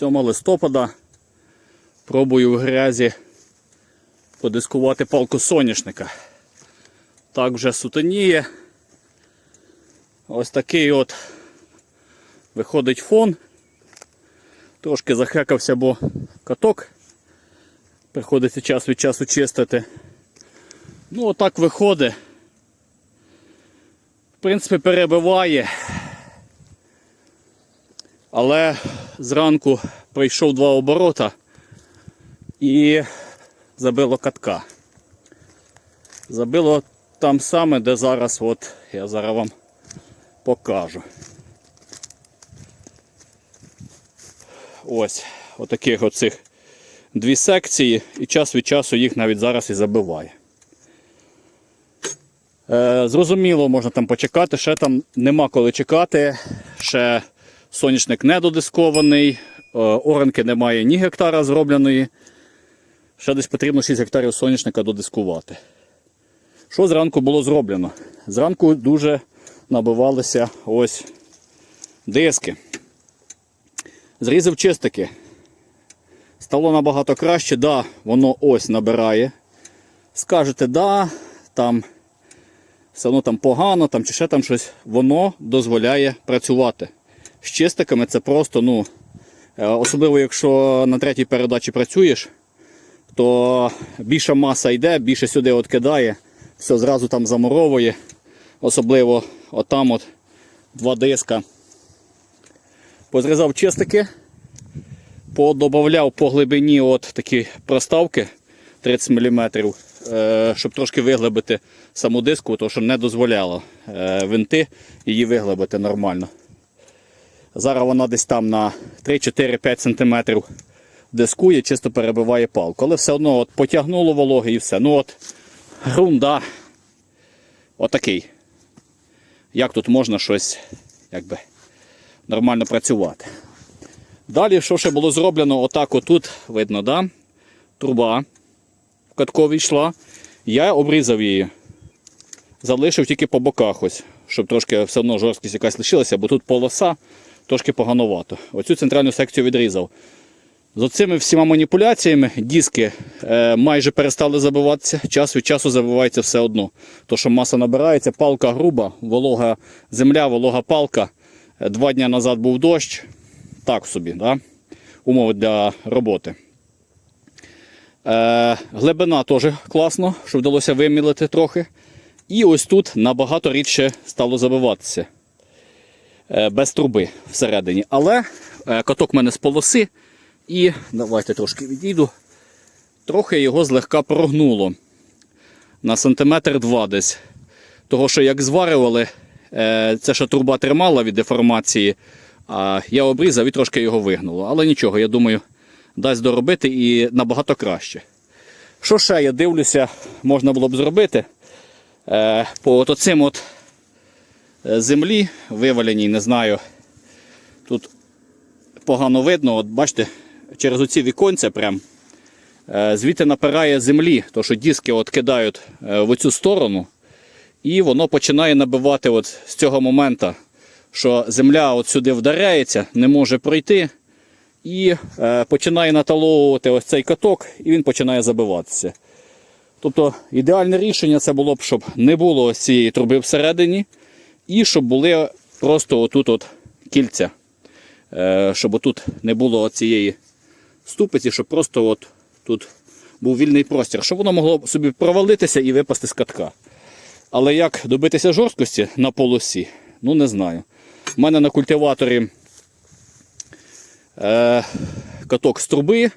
7 листопада пробую в грязі подискувати палку соняшника. Так вже сутеніє. Ось такий от виходить фон. Трошки захекався, бо каток. Приходиться час від часу чистити. Ну, отак виходить. В принципі, перебиває. Але зранку пройшов два оборота і забило катка. Забило там саме, де зараз, от я зараз вам покажу. Ось, отаких оцих дві секції, і час від часу їх навіть зараз і забиває. Е, зрозуміло, можна там почекати, ще там нема коли чекати, ще соняшник не додискований, е, оранки немає ні гектара зробленої. Ще десь потрібно 6 гектарів соняшника додискувати. Що зранку було зроблено? Зранку дуже набивалися ось диски. Зрізав чистики. Стало набагато краще, да, воно ось набирає. Скажете, да, там все одно там погано, там чи ще там щось, воно дозволяє працювати. З чистиками це просто, ну, е, особливо якщо на третій передачі працюєш, то більша маса йде, більше сюди от все зразу там замуровує. Особливо отам от два диска. Позрізав чистики, подобавляв по глибині от такі проставки 30 мм, е, щоб трошки виглибити саму диску, тому що не дозволяло е, винти її виглибити нормально. Зараз вона десь там на 3-4-5 см дискує, чисто перебиває палку. Але все одно от потягнуло вологи і все. Ну от грунда отакий. Як тут можна щось якби, нормально працювати? Далі, що ще було зроблено, отак отут видно, да? труба в каткові йшла. Я обрізав її. Залишив тільки по боках, ось, щоб трошки все одно жорсткість якась лишилася, бо тут полоса трошки поганувато. Оцю центральну секцію відрізав. З оцими всіма маніпуляціями диски е, майже перестали забиватися, час від часу забивається все одно. То, що маса набирається, палка груба, волога земля, волога палка. Е, Два дні назад був дощ. Так собі, да? умови для роботи. Е, глибина теж класно, що вдалося вимілити трохи. І ось тут набагато рідше стало забиватися без труби всередині. Але е, каток в мене з полоси. І давайте трошки відійду. Трохи його злегка прогнуло. На сантиметр два десь. Того, що як зварювали, е, це ще труба тримала від деформації, а я обрізав і трошки його вигнуло. Але нічого, я думаю, дасть доробити і набагато краще. Що ще я дивлюся, можна було б зробити? Е, По от оцим от е, землі виваленій, не знаю. Тут погано видно, от бачите, через оці віконця прям е, звідти напирає землі, то що диски от кидають е, в оцю сторону, і воно починає набивати от з цього моменту, що земля от сюди вдаряється, не може пройти, і е, починає наталовувати ось цей каток, і він починає забиватися. Тобто ідеальне рішення це було б, щоб не було ось цієї труби всередині, і щоб були просто отут от кільця. Е, щоб отут не було цієї ступиці, щоб просто от тут був вільний простір, щоб воно могло собі провалитися і випасти з катка. Але як добитися жорсткості на полосі, ну не знаю. У мене на культиваторі е, каток з труби,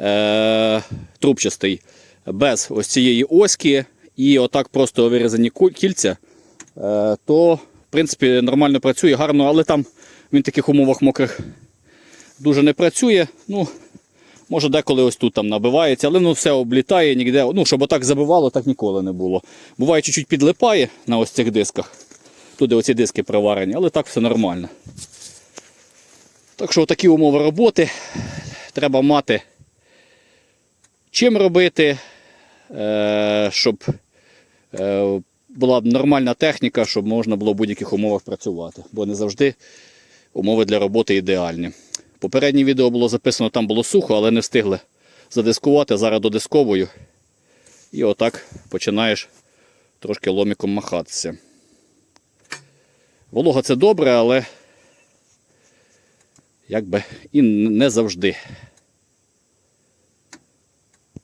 е, трубчастий, без ось цієї оськи і отак просто вирізані кільця, е, то принципі нормально працює, гарно, але там він в таких умовах мокрих дуже не працює. Ну, може деколи ось тут там набивається, але ну все облітає ніде. Ну, щоб отак забивало, так ніколи не було. Буває, чуть-чуть підлипає на ось цих дисках. Туди оці диски приварені, але так все нормально. Так що такі умови роботи. Треба мати чим робити, е, щоб е, була б нормальна техніка, щоб можна було в будь-яких умовах працювати. Бо не завжди умови для роботи ідеальні. Попереднє відео було записано, там було сухо, але не встигли задискувати. Зараз додисковую. І отак починаєш трошки ломіком махатися. Волога це добре, але якби і не завжди.